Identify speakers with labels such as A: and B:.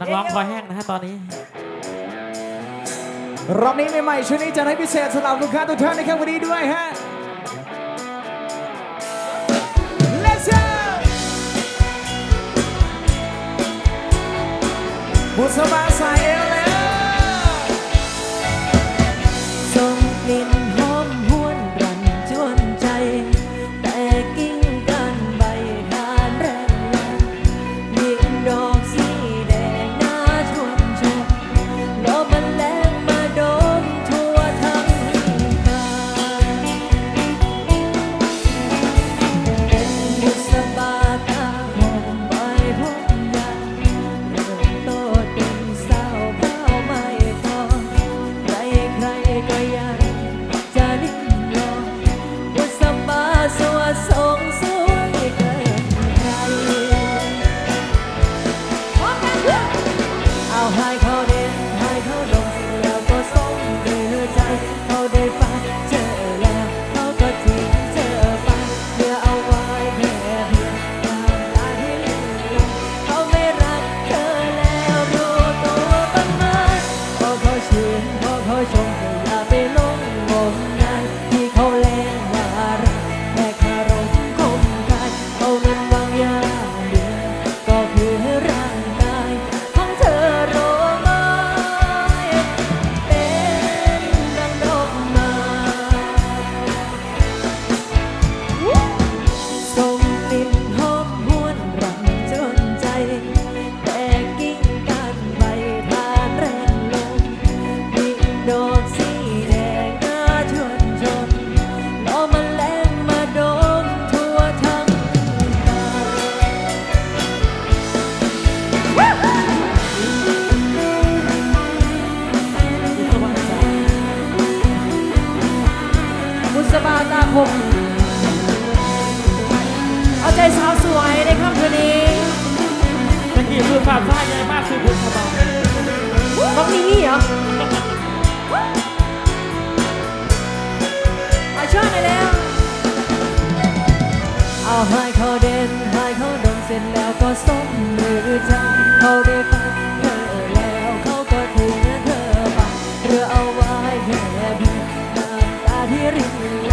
A: นักร้องคอแห้งนะฮะตอนนี้
B: รอบนี้ใหม่ๆชุดนี้จะให้พิเศษสำหรับลูกค้าทุกท่านนะครับวันนี้ด้วยฮะ Let's go บุษบาสายเอล
C: ม เอาใจสาวสวยในค่ำคืนนี้ตะกี้คือฝากท่าใหญ่มากคือคุณะบังต้องมีนี่เหรอเอาช่วยหน่อยแล้ว เอาให้เขาเด่นให้เขาดมเสร็จแล้วก็ส้มมือจัำเขาได้ฟังเธอแล้วเขาก็ถึงเธอไปเรือเอาไว้แค่เพียงน้ำ
A: ตาที่
C: รินไ